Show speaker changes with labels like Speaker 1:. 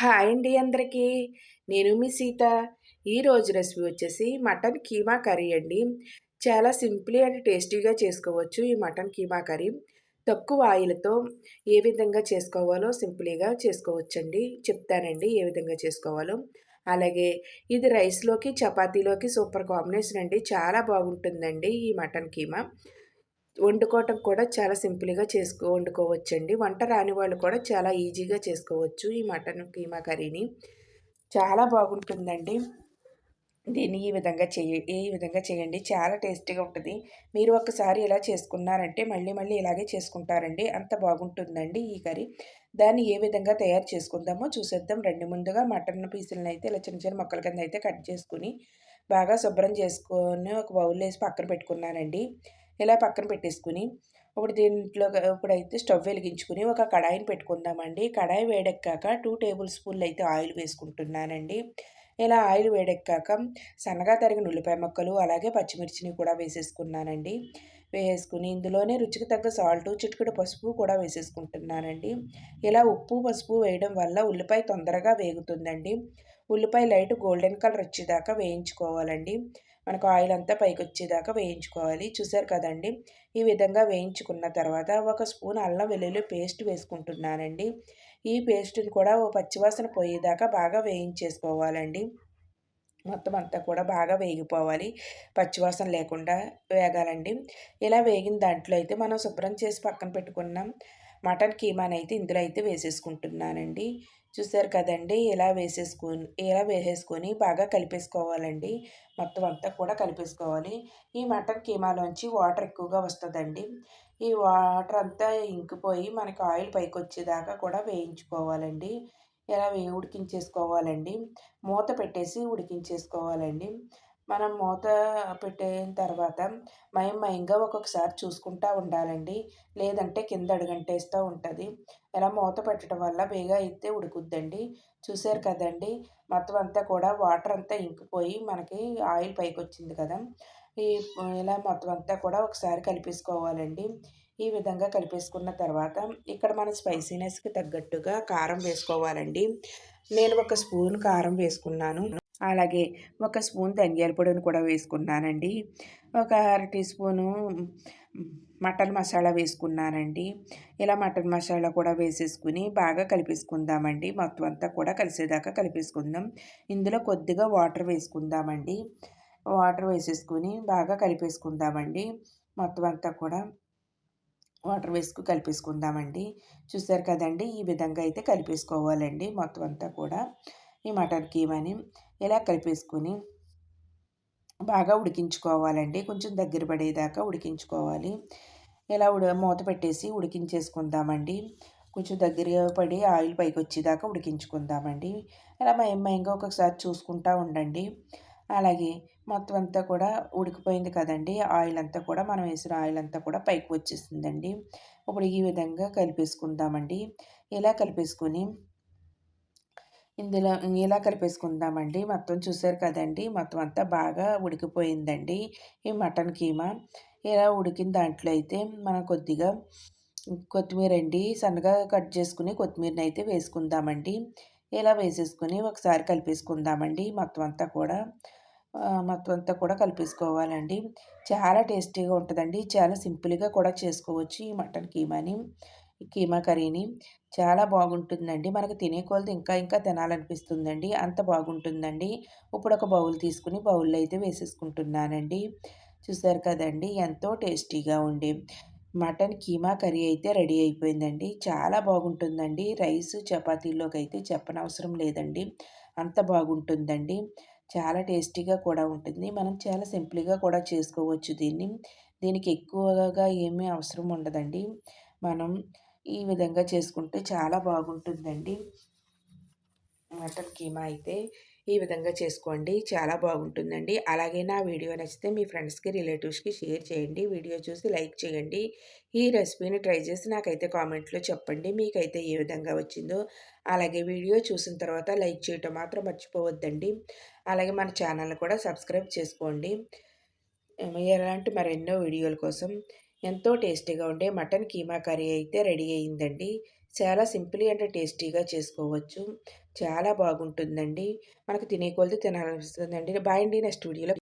Speaker 1: Hi అండి అందరికీ. నేను మీ సీత. ఈరోజు రెసిపీ వచ్చేసి మటన్ కీమా కర్రీ అండి. చాలా సింపుల్ అండ్ టేస్టీగా చేసుకోవచ్చు ఈ మటన్ కీమా కర్రీ. తక్కువ ఆయిల్తో ఏ విధంగా చేసుకోవాలో సింపుల్గా చేసుకోవచ్చండి. చెప్తానండి ఏ విధంగా చేసుకోవాలో. అలాగే ఇది రైస్లోకి చపాతీలోకి సూపర్ కాంబినేషన్ అండి. చాలా బాగుంటుందండి ఈ మటన్ కీమా. వండుకోవటం కూడా చాలా సింపుల్గా చేసుకో వండుకోవచ్చండి. వంట రాని వాళ్ళు కూడా చాలా ఈజీగా చేసుకోవచ్చు ఈ మటన్ కీమా కర్రీని. చాలా బాగుంటుందండి. దీన్ని ఈ విధంగా చేయ ఈ విధంగా చేయండి చాలా టేస్టీగా ఉంటుంది. మీరు ఒకసారి ఇలా చేసుకున్నారంటే మళ్ళీ మళ్ళీ ఇలాగే చేసుకుంటారండి. అంత బాగుంటుందండి ఈ కర్రీ. దాన్ని ఏ విధంగా తయారు చేసుకుందామో చూసేద్దాం. రెండు ముందుగా మటన్ పీసులను అయితే ఇలా చిన్న చిన్న మొక్కల కింద అయితే కట్ చేసుకుని బాగా శుభ్రం చేసుకొని ఒక బౌల్ వేసి పక్కన పెట్టుకున్నానండి. ఇలా పక్కన పెట్టేసుకుని ఇప్పుడు దీంట్లో ఇప్పుడైతే స్టవ్ వెలిగించుకుని ఒక కడాయిని పెట్టుకుందామండి. కడాయి వేడెక్కాక టూ టేబుల్ స్పూన్లు అయితే ఆయిల్ వేసుకుంటున్నానండి. ఇలా ఆయిల్ వేడెక్కాక సన్నగా తరిగిన ఉల్లిపాయ ముక్కలు అలాగే పచ్చిమిర్చిని కూడా వేసేసుకున్నానండి. వేసుకుని ఇందులోనే రుచికి తగ్గ సాల్ట్ చిటికెడు పసుపు కూడా వేసేసుకుంటున్నానండి. ఇలా ఉప్పు పసుపు వేయడం వల్ల ఉల్లిపాయ తొందరగా వేగుతుందండి. ఉల్లిపాయ లైట్ గోల్డెన్ కలర్ వచ్చేదాకా వేయించుకోవాలండి. మనకు ఆయిల్ అంతా పైకి వచ్చేదాకా వేయించుకోవాలి. చూసారు కదండి? ఈ విధంగా వేయించుకున్న తర్వాత ఒక స్పూన్ అల్లం వెల్లుల్లి పేస్ట్ వేసుకుంటున్నానండి. ఈ పేస్ట్ని కూడా ఓ పచ్చివాసన పోయేదాకా బాగా వేయించేసుకోవాలండి. మొత్తం అంతా కూడా బాగా వేగిపోవాలి. పచ్చివాసన లేకుండా వేగాలండి. ఇలా వేగిన దాంట్లో అయితే మనం శుభ్రం చేసి పక్కన పెట్టుకున్నాం మటన్ కీమాని అయితే ఇందులో అయితే వేసేసుకుంటున్నానండి. చూసారు కదండి ఇలా వేసేసుకొని ఇలా వేసేసుకొని బాగా కలిపేసుకోవాలండి. మొత్తం అంతా కూడా కలిపేసుకోవాలి. ఈ మటన్ కీమాలోంచి వాటర్ ఎక్కువగా వస్తుందండి. ఈ వాటర్ అంతా ఇంకిపోయి మనకి ఆయిల్ పైకి వచ్చేదాకా కూడా వేయించుకోవాలండి. ఇలా ఉడికించేసుకోవాలండి? మూత పెట్టేసి ఉడికించేసుకోవాలండి. మనం మూత పెట్టిన తర్వాత మయం మయంగా ఒక్కొక్కసారి చూసుకుంటూ ఉండాలండి. లేదంటే కింద అడుగంటేస్తూ ఉంటుంది. ఇలా మూత పెట్టడం వల్ల బేగా అయితే ఉడుకుద్దండి. చూసారు కదండి? మొత్తం అంతా కూడా వాటర్ అంతా ఇంకిపోయి మనకి ఆయిల్ పైకి వచ్చింది కదా. ఈ ఇలా మొత్తం అంతా కూడా ఒకసారి కలిపేసుకోవాలండి. ఈ విధంగా కలిపేసుకున్న తర్వాత ఇక్కడ మన స్పైసీనెస్కి తగ్గట్టుగా కారం వేసుకోవాలండి. నేను ఒక స్పూన్ కారం వేసుకున్నాను. అలాగే ఒక స్పూన్ ధనియాల పొడిని కూడా వేసుకున్నానండి. ఒక అర టీ స్పూను మటన్ మసాలా వేసుకున్నానండి. ఇలా మటన్ మసాలా కూడా వేసేసుకుని బాగా కలిపేసుకుందామండి. మొత్తం అంతా కూడా కలిసేదాకా కలిపేసుకుందాం. ఇందులో కొద్దిగా వాటర్ వేసుకుందామండి. వాటర్ వేసేసుకుని బాగా కలిపేసుకుందామండి. మొత్తం అంతా కూడా వాటర్ వేసుకు కలిపేసుకుందామండి. చూసారు కదండి ఈ విధంగా అయితే కలిపేసుకోవాలండి మొత్తం అంతా కూడా. ఈ మటన్ కీమాని ఇలా కలిపేసుకొని బాగా ఉడికించుకోవాలండి. కొంచెం దగ్గర పడేదాకా ఉడికించుకోవాలి. ఇలా ఉడ మూత పెట్టేసి ఉడికించేసుకుందామండి. కొంచెం దగ్గర పడి ఆయిల్ పైకి వచ్చేదాకా ఉడికించుకుందామండి. ఇలా మయం మయంగా ఒకసారి చూసుకుంటూ ఉండండి. అలాగే మొత్తం అంతా కూడా ఉడికిపోయింది కదండి. ఆయిల్ అంతా కూడా మనం వేసిన ఆయిల్ అంతా కూడా పైకి వచ్చేసిందండి. ఇప్పుడు ఈ విధంగా కలిపేసుకుందామండి. ఇలా కలిపేసుకొని ఇందులో ఇలా కలిపేసుకుందామండి. మొత్తం చూసారు కదండి. మొత్తం అంతా బాగా ఉడికిపోయిందండి. ఈ మటన్ కీమా ఇలా ఉడికిన దాంట్లో అయితే మనం కొద్దిగా కొత్తిమీర అండి సన్నగా కట్ చేసుకుని కొత్తిమీరని అయితే వేసుకుందామండి. ఇలా వేసేసుకుని ఒకసారి కలిపేసుకుందామండి. మొత్తం అంతా కూడా మొత్తం అంతా కూడా కలిపేసుకోవాలండి. చాలా టేస్టీగా ఉంటుందండి. చాలా సింపుల్గా కూడా చేసుకోవచ్చు ఈ మటన్ కీమాని కీమా కర్రీని. చాలా బాగుంటుందండి. మనకు తినే కొలది ఇంకా ఇంకా తినాలనిపిస్తుందండి. అంత బాగుంటుందండి. ఇప్పుడు ఒక బౌల్ తీసుకుని బౌల్లో అయితే వేసేసుకుంటున్నానండి. చూసారు కదండి ఎంతో టేస్టీగా ఉండే మటన్ కీమా కర్రీ అయితే రెడీ అయిపోయిందండి. చాలా బాగుంటుందండి. రైస్ చపాతీలోకి అయితే చెప్పనవసరం లేదండి. అంత బాగుంటుందండి. చాలా టేస్టీగా కూడా ఉంటుంది. మనం చాలా సింపుల్గా కూడా చేసుకోవచ్చు దీన్ని. దీనికి ఎక్కువగా ఏమీ అవసరం ఉండదండి. మనం ఈ విధంగా చేసుకుంటే చాలా బాగుంటుందండి. మటన్ కీమా అయితే ఈ విధంగా చేసుకోండి. చాలా బాగుంటుందండి. అలాగే నా వీడియో నచ్చితే మీ ఫ్రెండ్స్కి రిలేటివ్స్కి షేర్ చేయండి. వీడియో చూసి లైక్ చేయండి. ఈ రెసిపీని ట్రై చేసి నాకైతే కామెంట్లో చెప్పండి. మీకైతే ఏ విధంగా వచ్చిందో. అలాగే వీడియో చూసిన తర్వాత లైక్ చేయటం మాత్రం మర్చిపోవద్దండి. అలాగే మన ఛానల్ కూడా సబ్స్క్రైబ్ చేసుకోండి. ఎలాంటి మరెన్నో వీడియోల కోసం ఎంతో టేస్టీగా ఉండే మటన్ కీమా కర్రీ అయితే రెడీ అయిందండి. చాలా సింపుల్ అండ్ టేస్టీగా చేసుకోవచ్చు. చాలా బాగుంటుందండి. మనకు తినే కొలది తినాలనిపిస్తుందండి. బాయ్ అండి నెక్స్ట్ వీడియోలో